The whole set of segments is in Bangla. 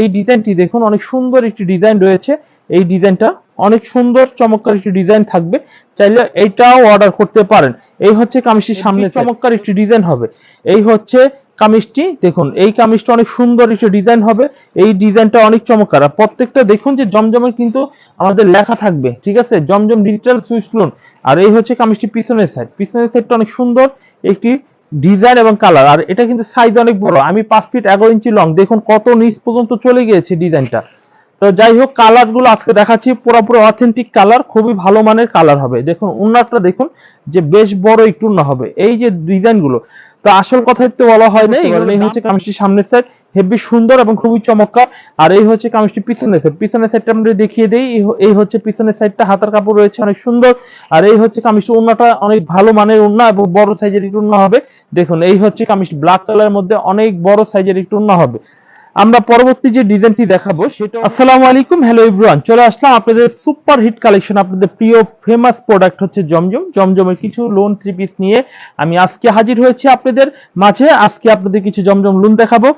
এই ডিজাইনটি দেখুন অনেক সুন্দর একটি ডিজাইন রয়েছে। এই ডিজাইনটা অনেক সুন্দর চমৎকার একটি ডিজাইন থাকবে। চাইলে এইটাও অর্ডার করতে পারেন। এই হচ্ছে কামিজটির সামনে চমৎকার একটি ডিজাইন হবে। এই হচ্ছে কামিজটি দেখুন এই কামিজটা অনেক সুন্দর একটি ডিজাইন হবে। এই ডিজাইনটা অনেক চমৎকার। আর প্রত্যেকটা দেখুন যে জমজমের কিন্তু আমাদের লেখা থাকবে ঠিক আছে? Zamzam digital Swiss lawn. আর এই হচ্ছে কামিজটি পিছনের সাইড পিছনের সাইডটা অনেক সুন্দর একটি ডিজাইন এবং কালার। আর এটা কিন্তু সাইজ অনেক বড়। আমি পাঁচ ফিট এগারো ইঞ্চি লং দেখুন কত নিচ পর্যন্ত চলে গিয়েছে ডিজাইনটা। তো যাই হোক কালারগুলো আজকে দেখাচ্ছি। পুরোপুরি অথেন্টিক কালার খুবই ভালো মানের কালার হবে। দেখুন উন্নারটা দেখুন যে বেশ বড় একটু উন্না হবে। এই যে ডিজাইনগুলো। তো আসল কথা তো বলা হয় না। এগুলো এই হচ্ছে কামিজটির সামনের সাইড হেভি সুন্দর এবং খুবই চমৎকার। আর এই হচ্ছে কামিজটি পিছনের সাইড পিছনের সাইডটা আমরা দেখিয়ে দেই এই হচ্ছে পিছনের সাইডটা হাতার কাপড় রয়েছে অনেক সুন্দর। আর এই হচ্ছে কামিজটি উন্নাটা অনেক ভালো মানের উন্না এবং বড় সাইজের একটু উন্না হবে। দেখুন, এই হচ্ছে কামিজ ব্ল্যাক কালারের মধ্যে অনেক বড় সাইজের একটু উন্না হবে। আমরা পরবর্তী যে ডিজাইনটি দেখাবো, সেটা আসসালামু আলাইকুম হ্যালো এভরিওয়ান চলে আসলাম আপনাদের সুপার হিট কালেকশন আপনাদের প্রিয় ফেমাস প্রোডাক্ট হচ্ছে জমজম। জমজমের কিছু লোন থ্রি পিস নিয়ে আমি আজকে হাজির হয়েছি আপনাদের মাঝে। আজকে আপনাদের কিছু জমজম লোন দেখাবো।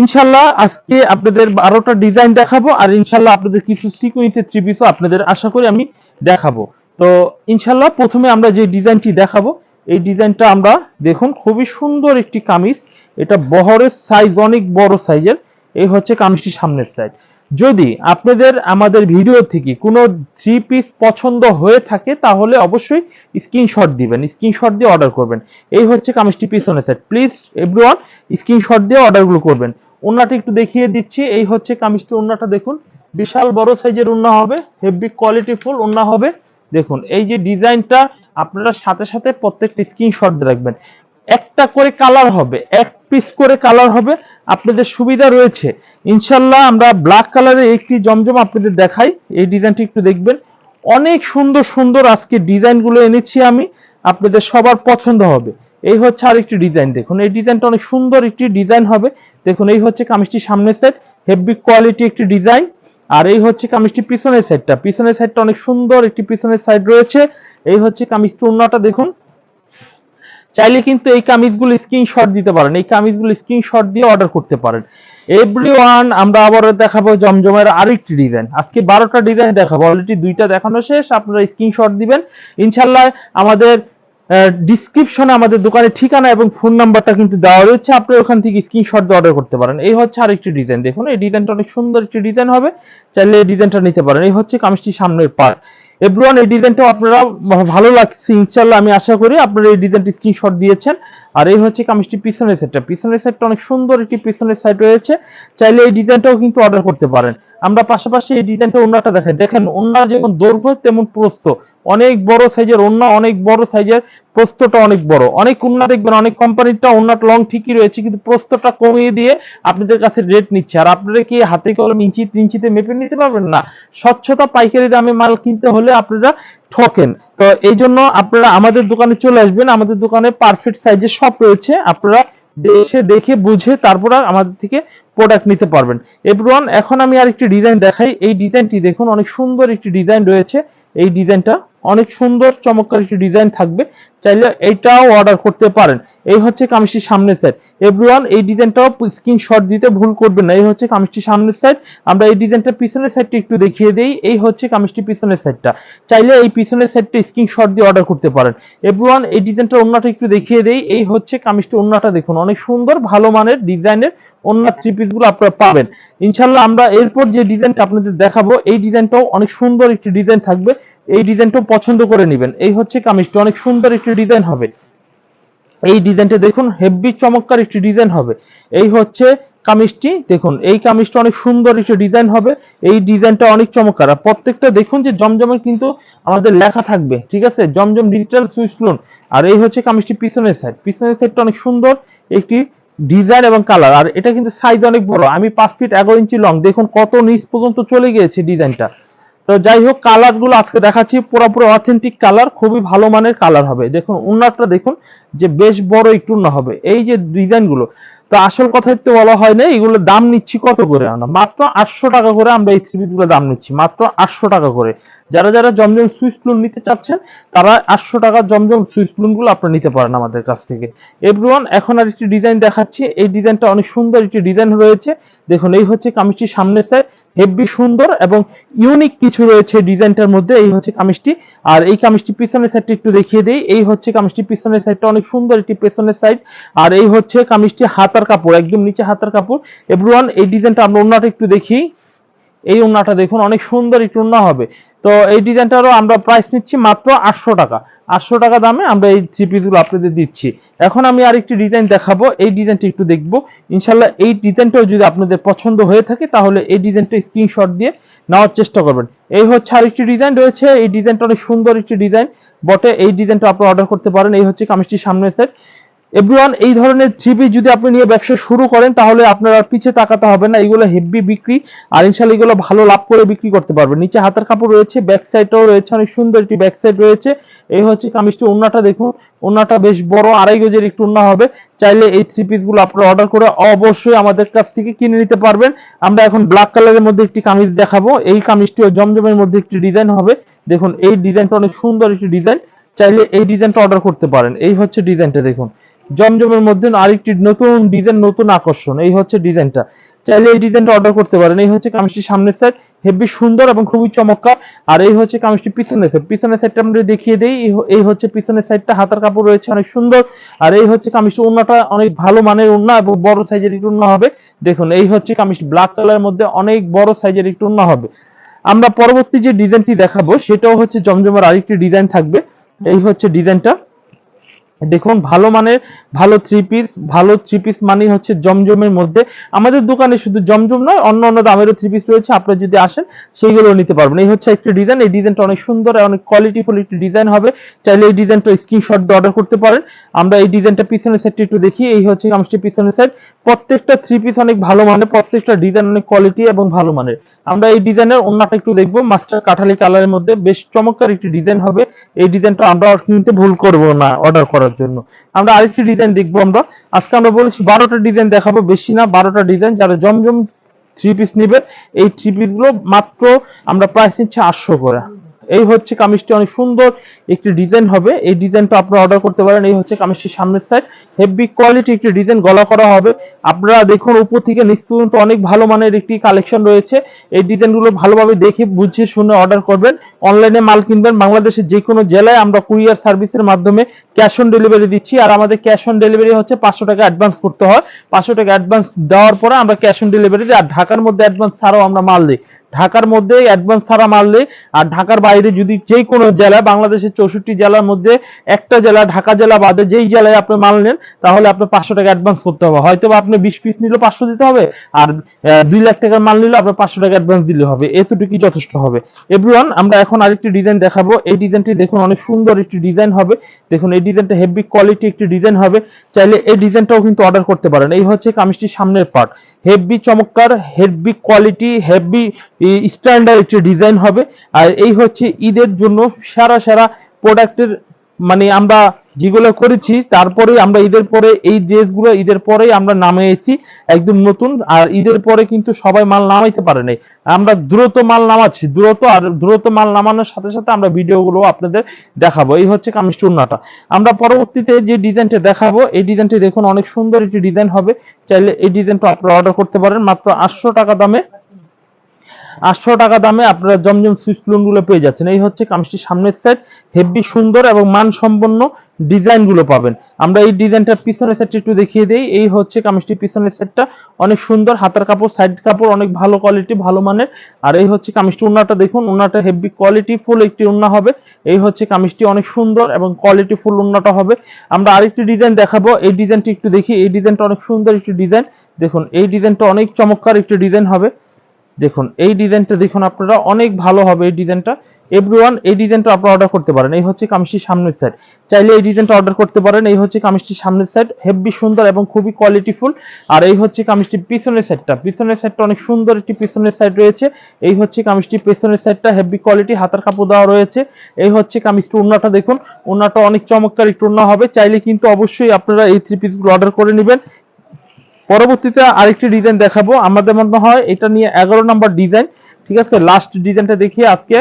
ইনশাল্লাহ আজকে আপনাদের বারোটা ডিজাইন দেখাবো, আর ইনশাল্লাহ আপনাদের কিছু সিকুয়েন্সের থ্রি পিসও আপনাদের আশা করি আমি দেখাবো। তো ইনশাল্লাহ প্রথমে আমরা যে ডিজাইনটি দেখাবো এই ডিজাইনটা আমরা দেখুন, খুবই সুন্দর একটি কামিজ। এটা বহরের সাইজ অনেক বড় সাইজের এই হচ্ছে কামিজটির সামনের সাইড যদি আপনাদের আমাদের ভিডিও থেকে কোনো থ্রি পিস পছন্দ হয়ে থাকে, তাহলে অবশ্যই স্ক্রিনশট দিবেন স্ক্রিনশট দিয়ে অর্ডার করবেন। এই হচ্ছে কামিজটি পিছনের সাইড প্লিজ এভরিওয়ান স্ক্রিনশট দিয়ে অর্ডারগুলো করবেন। ওন্নাটা একটু দেখিয়ে দিচ্ছি। এই হচ্ছে কামিজটি ওন্নাটা দেখুন। বিশাল বড় সাইজের ওন্না হবে। হেভি কোয়ালিটিফুল ওন্না হবে। দেখুন, এই যে ডিজাইনটা আপনারা সাথে সাথে প্রত্যেকটা স্ক্রিনশট রাখবেন। একটা করে কালার হবে, এক পিস করে কালার হবে, আপনাদের সুবিধা রয়েছে। ইনশাল্লাহ আমরা ব্ল্যাক কালারের একটি জমজম আপনাদের দেখাই, এই ডিজাইনটি একটু দেখবেন। অনেক সুন্দর সুন্দর আজকে ডিজাইনগুলো এনেছি আমি, আপনাদের সবার পছন্দ হবে। এই হচ্ছে আর একটি ডিজাইন দেখুন, এই ডিজাইনটা অনেক সুন্দর একটি ডিজাইন হবে। দেখুন, এই হচ্ছে কামিজটি সামনের সেট হেভি কোয়ালিটি একটি ডিজাইন আর এই হচ্ছে কামিজটি পিছনের সাইডটা পিছনের সাইডটা অনেক সুন্দর একটি পিছনের সাইড রয়েছে। এই হচ্ছে কামিজটি অন্যটা দেখুন। চাইলে কিন্তু এই কামিজগুলো স্ক্রিনশট দিতে পারেন। এই কামিজগুলো স্ক্রিনশট দিয়ে অর্ডার করতে পারেন। এভরি ওয়ান আমরা আবার দেখাবো জমজমের আরেকটি ডিজাইন আজকে বারোটা ডিজাইন দেখাবো। অলরেডি দুইটা দেখানো শেষ, আপনারা স্ক্রিনশট দিবেন। ইনশাল্লাহ আমাদের ডিসক্রিপশনে আমাদের দোকানের ঠিকানা এবং ফোন নাম্বারটা কিন্তু দেওয়া রয়েছে। আপনি ওখান থেকে স্ক্রিনশট দিয়ে অর্ডার করতে পারেন। এই হচ্ছে আরেকটি ডিজাইন দেখুন, এই ডিজাইনটা অনেক সুন্দর একটি ডিজাইন হবে। চাইলে এই ডিজাইনটা নিতে পারেন। এই হচ্ছে কামিজটির সামনের পার্ট এভরিওয়ান এই ডিজাইনটা আপনারা ভালো লাগছে ইনশাল্লাহ আমি আশা করি আপনারা এই ডিজাইনটি স্ক্রিনশট দিয়েছেন। আর এই হচ্ছে কামিজটি পিছনের সেটটা পিছনের সেটটা অনেক সুন্দর একটি পিছনের সাইড রয়েছে। চাইলে এই ডিজাইনটাও কিন্তু অর্ডার করতে পারেন। আমরা পাশাপাশি এই ডিজাইনটা অন্যটা দেখাই। দেখেন, ওনারা যেমন দৈর্ঘ্য, তেমন প্রস্থ। অনেক বড় সাইজের ওন্না অনেক বড় সাইজের প্রস্থটা অনেক বড়। অনেক ওন্না দেখবেন, অনেক কোম্পানিটা ওন্নাটা লং ঠিকই রয়েছে, কিন্তু প্রস্থটা কমিয়ে দিয়ে আপনাদের কাছে রেট নিচ্ছে। আর আপনারা কি হাতে কলম ইঞ্চি ইঞ্চিতে মেপে নিতে পারবেন? না। স্বচ্ছতা, পাইকারি দামে মাল কিনতে হলে আপনারা ঠকেন। তো এই জন্য আপনারা আমাদের দোকানে চলে আসবেন। আমাদের দোকানে পারফেক্ট সাইজের সব রয়েছে। আপনারা এসে দেখে, বুঝে তারপর আমাদের থেকে প্রোডাক্ট নিতে পারবেন। এভরিওয়ান এখন আমি আরেকটি ডিজাইন দেখাই। এই ডিজাইনটি দেখুন, অনেক সুন্দর একটি ডিজাইন রয়েছে। এই ডিজাইনটা অনেক সুন্দর, চমৎকার একটি ডিজাইন থাকবে। চাইলে এইটাও অর্ডার করতে পারেন। এই হচ্ছে কামিজটির সামনের সাইড এভরিওয়ান এই ডিজাইনটাও স্ক্রিনশট দিতে ভুল করবেন না। এই হচ্ছে কামিজটির সামনের সাইড আমরা এই ডিজাইনটা পিছনের সাইডটা একটু দেখিয়ে দেই। এই হচ্ছে কামিজটি পিছনের সাইডটা চাইলে এই পিছনের সাইডটা স্ক্রিনশট দিয়ে অর্ডার করতে পারেন। এভরিওয়ান এই ডিজাইনটা অন্যটা একটু দেখিয়ে দেই। এই হচ্ছে কামিজটি অন্যটা দেখুন। অনেক সুন্দর, ভালো মানের ডিজাইনের অন্য থ্রি পিসগুলো আপনারা পাবেন। ইনশাল্লাহ আমরা এরপর যে ডিজাইনটা আপনাদের দেখাবো, এই ডিজাইনটাও অনেক সুন্দর একটি ডিজাইন থাকবে। এই ডিজাইনটাও পছন্দ করে নেবেন। এই হচ্ছে কামিজটা, অনেক সুন্দর একটি ডিজাইন হবে। এই ডিজাইনটা দেখুন, হেভি চমৎকার একটি ডিজাইন হবে। এই হচ্ছে কামিজটি, দেখুন, এই কামিজটা অনেক সুন্দর একটি ডিজাইন হবে। এই ডিজাইনটা অনেক চমৎকার। আর প্রত্যেকটা দেখুন যে জমজমের কিন্তু আমাদের লেখা থাকবে, ঠিক আছে? Zamzam digital Swiss lawn. আর এই হচ্ছে কামিজটি পিছনের সাইড পিছনের সাইডটা অনেক সুন্দর একটি ডিজাইন এবং কালার। আর এটা কিন্তু সাইজ অনেক বড়। আমি পাঁচ ফিট এগারো ইঞ্চি লং দেখুন কত নিচ পর্যন্ত চলে গিয়েছে ডিজাইনটা। তো যাই হোক কালারগুলো আজকে দেখাচ্ছি। পুরোপুরি অথেন্টিক কালার খুবই ভালো মানের কালার হবে। দেখুন, উন্নারটা দেখুন, যে বেশ বড় একটু উন্না হবে। এই যে ডিজাইনগুলো, তো আসল কথা তো বলা হয় না, এগুলো দাম নিচ্ছি কত করে? আমরা মাত্র আটশো টাকা করে আমরা এই থ্রি গুলো দাম নিচ্ছি, মাত্র আটশো টাকা করে। যারা যারা জমজম সুইচ লোন নিতে চাচ্ছেন, তারা আটশো টাকার জমজম সুইচ লোনগুলো আপনারা নিতে পারেন আমাদের কাছ থেকে। এভরিওয়ান এখন আর একটি ডিজাইন দেখাচ্ছি। এই ডিজাইনটা অনেক সুন্দর একটি ডিজাইন রয়েছে। দেখুন, এই হচ্ছে কামিজটির সামনের সাইড হেভি সুন্দর এবং ইউনিক কিছু রয়েছে ডিজাইনটার মধ্যে। এই হচ্ছে কামিজটি। আর এই কামিজটি পিছনের সাইডটা একটু দেখিয়ে দেই। এই হচ্ছে কামিজটি পিছনের সাইডটা অনেক সুন্দর একটি পেছনের সাইড আর এই হচ্ছে কামিজটি হাতার কাপড়, একদম নিচে হাতার কাপড়। এভরিওয়ান, এই ডিজাইনটা আমরা ওন্নাটা একটু দেখি। এই ওন্নাটা দেখুন, অনেক সুন্দর একটু ওন্না হবে। তো এই ডিজাইনটারও আমরা প্রাইস নিচ্ছি মাত্র আটশো টাকা। আটশো টাকা দামে আমরা এই থ্রি পিসগুলো আপনাদের দিচ্ছি। এখন আমি আরেকটি ডিজাইন দেখাবো। এই ডিজাইনটা একটু দেখব। ইনশাল্লাহ এই ডিজাইনটাও যদি আপনাদের পছন্দ হয়ে থাকে, তাহলে এই ডিজাইনটা স্ক্রিনশট দিয়ে নেওয়ার চেষ্টা করবেন। এই হচ্ছে আরেকটি ডিজাইন রয়েছে। এই ডিজাইনটা অনেক সুন্দর একটি ডিজাইন বটে, এই ডিজাইনটা আপনি অর্ডার করতে পারেন। এই হচ্ছে কামিজটির সামনের সেট এভরিওয়ান, এই ধরনের থ্রি পিস যদি আপনি নিয়ে ব্যবসা শুরু করেন, তাহলে আপনার আর পিছে তাকাতে হবে না। এগুলো হেভি বিক্রি, আর ইনশাল্লাহ এগুলো ভালো লাভ করে বিক্রি করতে পারবেন। নিচে হাতের কাপড় রয়েছে, ব্যাক সাইডটাও রয়েছে, অনেক সুন্দর একটি ব্যাক সাইড রয়েছে। এই হচ্ছে কামিজটি, ওন্নাটা দেখুন। ওন্নাটা বেশ বড়, আড়াই গজের একটু ওন্না হবে। চাইলে এই থ্রি পিসগুলো আপনারা অর্ডার করে অবশ্যই আমাদের কাছ থেকে কিনে নিতে পারবেন। আমরা এখন ব্ল্যাক কালারের মধ্যে একটি কামিজ দেখাবো। এই কামিজটিও জমজমের মধ্যে একটি ডিজাইন হবে। দেখুন, এই ডিজাইনটা অনেক সুন্দর একটি ডিজাইন চাইলে এই ডিজাইনটা অর্ডার করতে পারেন। এই হচ্ছে ডিজাইনটা দেখুন। জমজমের মধ্যে আরেকটি নতুন ডিজাইন নতুন আকর্ষণ। এই হচ্ছে ডিজাইনটা চাইলে এই ডিজাইনটা অর্ডার করতে পারেন। এই হচ্ছে কামিজটির সামনের সাইড হেভি সুন্দর এবং খুবই চমৎকার। আর এই হচ্ছে কামিজটি পিছনের সাইড পিছনের সাইডটা আমরা দেখিয়ে দেই, এই হচ্ছে পিছনের সাইডটা হাতার কাপড় রয়েছে অনেক সুন্দর। আর এই হচ্ছে কামিজটি ওন্নাটা অনেক ভালো মানের ওন্না এবং বড় সাইজের একটু ওন্না হবে। দেখুন, এই হচ্ছে কামিজ ব্ল্যাক কালারের মধ্যে অনেক বড় সাইজের একটু ওন্না হবে। আমরা পরবর্তী যে ডিজাইনটি দেখাবো, সেটাও হচ্ছে জমজমের আরেকটি ডিজাইন থাকবে। এই হচ্ছে ডিজাইনটা দেখুন, ভালো মানের, ভালো থ্রি পিস ভালো থ্রি পিস মানেই হচ্ছে জমজমের মধ্যে। আমাদের দোকানে শুধু জমজম নয়, অন্য অন্য দামেরও থ্রি পিস রয়েছে, আপনারা যদি আসেন সেইগুলো নিতে পারবেন। এই হচ্ছে একটি ডিজাইন এই ডিজাইনটা অনেক সুন্দর, অনেক কোয়ালিটিফুল একটি ডিজাইন হবে। চাইলে এই ডিজাইনটা স্ক্রিনশট দিয়ে অর্ডার করতে পারেন। আমরা এই ডিজাইনটা পিছনের সাইডটা একটু দেখি, এই হচ্ছে কামসটি পিছনের সাইড প্রত্যেকটা থ্রি পিস অনেক ভালো মানের, প্রত্যেকটা ডিজাইন অনেক কোয়ালিটি এবং ভালো মানের। আমরা এই ডিজাইনের অন্যটা একটু দেখব। মাস্টার কাঠালি কালারের মধ্যে বেশ চমৎকার একটি ডিজাইন হবে। এই ডিজাইনটা আমরা কিনতে ভুল করব না অর্ডার করার জন্য। আমরা আরেকটি ডিজাইন দেখব আমরা। আজকে আমরা বলেছি বারোটা ডিজাইন দেখাবো, বেশি না, বারোটা ডিজাইন যারা জমজম থ্রি পিস নেবেন এই থ্রি পিসগুলো মাত্র আমরা প্রাইস নিচ্ছি আটশো করে। এই হচ্ছে কামিজটি অনেক সুন্দর, একটি ডিজাইন হবে, এই ডিজাইনটা আপনারা অর্ডার করতে পারেন, এই হচ্ছে কামিজটির সামনের সাইড হেভি কোয়ালিটি একটি ডিজাইন গলা করা হবে, আপনারা দেখুন উপর থেকে নিচ পর্যন্ত অনেক ভালো মানের একটি কালেকশন রয়েছে, এই ডিজাইনগুলো ভালোভাবে দেখে বুঝে শুনে অর্ডার করবেন অনলাইনে মাল কিনবেন, বাংলাদেশের যে কোনো জেলায় আমরা কুরিয়ার সার্ভিসের মাধ্যমে ক্যাশ অন ডেলিভারি দিচ্ছি, আর আমাদের ক্যাশ অন ডেলিভারি হচ্ছে পাঁচশো টাকা অ্যাডভান্স করতে হয়, পাঁচশো টাকা অ্যাডভান্স দেওয়ার পরে আমরা ক্যাশ অন ডেলিভারি আর ঢাকার মধ্যে অ্যাডভান্স ছাড়াও আমরা মাল দিই। ঢাকার মধ্যে অ্যাডভান্স ছাড়া মারলে, আর ঢাকার বাইরে যদি যে কোনো জেলা বাংলাদেশের চৌষট্টি জেলার মধ্যে একটা জেলা, ঢাকা জেলা বাদে যেই জেলায় আপনি মাল নেন, তাহলে আপনার পাঁচশো টাকা অ্যাডভান্স করতে হবে। হয়তো আপনি বিশ পিস নিলে পাঁচশো দিতে হবে, আর দুই লাখ টাকার মাল নিলে আপনার পাঁচশো টাকা অ্যাডভান্স দিলে হবে। এতটুকুই যথেষ্ট হবে। এভরিওয়ান আমরা এখন আরেকটি ডিজাইন দেখাবো। এই ডিজাইনটি দেখুন, অনেক সুন্দর একটি ডিজাইন হবে। দেখুন, এই ডিজাইনটা হেভি কোয়ালিটি একটি ডিজাইন হবে। চাইলে এই ডিজাইনটাও কিন্তু অর্ডার করতে পারেন। এই হচ্ছে কামিজটির সামনের পার্ট হেভি চমৎকার হেভি কোয়ালিটি হেভি স্ট্যান্ডার্ড একটি ডিজাইন হবে। আর এই হচ্ছে ঈদের জন্য সারা সারা প্রোডাক্টের মানে আমরা যেগুলো করেছি, তারপরে আমরা ঈদের পরে এই ড্রেসগুলো, ঈদের পরেই আমরা নামিয়েছি একদম নতুন, আর ঈদের পরে কিন্তু সবাই মাল নামাইতে পারে নাই। আমরা দ্রুত মাল নামাচ্ছি, দ্রুত আর দ্রুত মাল নামানোর সাথে সাথে আমরা ভিডিওগুলো আপনাদের দেখাবো। এই হচ্ছে কামিজ চূর্ণাটা। আমরা পরবর্তীতে যে ডিজাইনটা দেখাবো, এই ডিজাইনটি দেখুন অনেক সুন্দর একটি ডিজাইন হবে। চাইলে এই ডিজাইনটা আপনারা অর্ডার করতে পারেন। মাত্র আটশো টাকা দামে আটশো টাকা দামে আপনারা জমজম সুইচগুলো পেয়ে যাচ্ছেন। এই হচ্ছে কামিজটির সামনের সাইড হেভি সুন্দর এবং মানসম্পন্ন ডিজাইনগুলো পাবেন। আমরা এই ডিজাইনটা পিছনের সেটটা একটু দেখিয়ে দিই। এই হচ্ছে কামিজটির পিছনের সেটটা অনেক সুন্দর হাতের কাপড় সাইড কাপড়, অনেক ভালো কোয়ালিটি ভালো মানের। আর এই হচ্ছে কামিজটি উন্নাটা দেখুন, উন্নাটা হেভি কোয়ালিটি ফুল একটি উন্না হবে। এই হচ্ছে কামিজটি অনেক সুন্দর এবং কোয়ালিটি ফুল উন্নাটা হবে। আমরা আরেকটি ডিজাইন দেখাবো। এই ডিজাইনটি একটু দেখি। এই ডিজাইনটা অনেক সুন্দর একটি ডিজাইন। দেখুন, এই ডিজাইনটা অনেক চমৎকার একটি ডিজাইন হবে। দেখুন, এই ডিজাইনটা দেখুন আপনারা, অনেক ভালো হবে এই ডিজাইনটা। এভরিওয়ান এই ডিজাইনটা আপনারা অর্ডার করতে পারেন। এই হচ্ছে কামিজটির সামনের সাইড চাইলে এই ডিজাইনটা অর্ডার করতে পারেন। এই হচ্ছে কামিজটির সামনের সাইড হেভি সুন্দর এবং খুবই কোয়ালিটিফুল আর এই হচ্ছে কামিজটির পিছনের সাইডটা পিছনের সাইডটা অনেক সুন্দর একটি পিছনের সাইড রয়েছে। এই হচ্ছে কামিজটির পিছনের সাইডটা হেভি কোয়ালিটি হাতার কাপড় দেওয়া রয়েছে। এই হচ্ছে কামিজটি উন্নাটা দেখুন। উন্নাটা অনেক চমৎকার একটু উন্না হবে। চাইলে কিন্তু অবশ্যই আপনারা এই থ্রি পিসগুলো অর্ডার করে নেবেন। পরবর্তীতে আরেকটি ডিজাইন দেখাবো। আমাদের মনে হয় এটা নিয়ে এগারো নম্বর ডিজাইন ঠিক আছে? লাস্ট ডিজাইনটা দেখিয়ে আজকে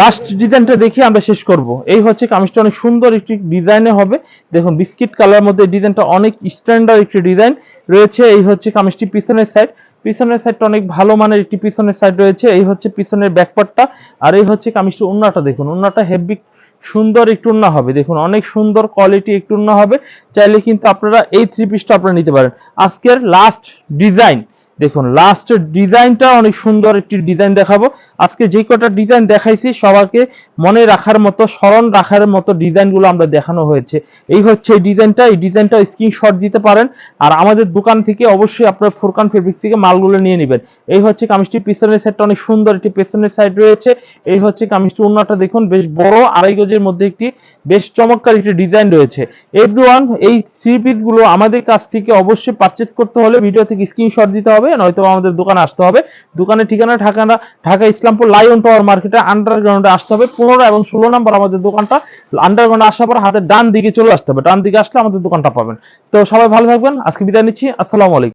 লাস্ট ডিজাইনটা দেখি আমরা শেষ করব। এই হচ্ছে কামিজটা অনেক সুন্দর একটি ডিজাইনে হবে। দেখুন বিস্কিট কালার মধ্যে ডিজাইনটা অনেক স্ট্যান্ডার্ড একটি ডিজাইন রয়েছে। এই হচ্ছে কামিজটি পিছনের সাইড পিছনের সাইডটা অনেক ভালো মানের একটি পিছনের সাইড রয়েছে। এই হচ্ছে পিছনের ব্যাকপার্টটা আর এই হচ্ছে কামিজটি উন্নাটা। দেখুন, উন্নাটা হেভি সুন্দর একটু উন্না হবে। দেখুন, অনেক সুন্দর কোয়ালিটি একটু উন্না হবে। চাইলে কিন্তু আপনারা এই থ্রি পিসটা আপনারা নিতে পারেন। আজকের লাস্ট ডিজাইন দেখুন লাস্ট ডিজাইনটা অনেক সুন্দর একটি ডিজাইন দেখাবো। আজকে যে কটা ডিজাইন দেখাইছি, সবাইকে মনে রাখার মতো, স্মরণ রাখার মতো ডিজাইনগুলো আমরা দেখানো হয়েছে। এই হচ্ছে এই ডিজাইনটা এই ডিজাইনটা স্ক্রিনশট দিতে পারেন। আর আমাদের দোকান থেকে অবশ্যই আপনার ফোরকান ফেব্রিক থেকে মালগুলো নিয়ে নেবেন। এই হচ্ছে কামিজটির পিছনের সাইডটা অনেক সুন্দর একটি পেছনের সাইড রয়েছে। এই হচ্ছে কামিজটি উন্নাটা দেখুন, বেশ বড়, আড়াই গজের মধ্যে একটি, বেশ চমৎকার একটি ডিজাইন রয়েছে। এভরিওয়ান এই থ্রি পিসগুলো আমাদের কাছ থেকে অবশ্যই পারচেস করতে হলে ভিডিও থেকে স্ক্রিনশট দিতে হবে নয়তো আমাদের দোকানে আসতে হবে। দোকানের ঠিকানা ঢাকা ঢাকা ইসলামপুর লাইন টাওয়ার মার্কেটে আন্ডারগ্রাউন্ডে আসতে হবে। পনেরো এবং ষোলো নম্বর আমাদের দোকানটা আন্ডারগ্রাউন্ডে আসার পর হাতের ডান দিকে চলে আসতে হবে। ডান দিকে আসলে আমাদের দোকানটা পাবেন। তো সবাই ভালো থাকবেন, আজকে বিদায় নিচ্ছি, আসসালামু আলাইকুম।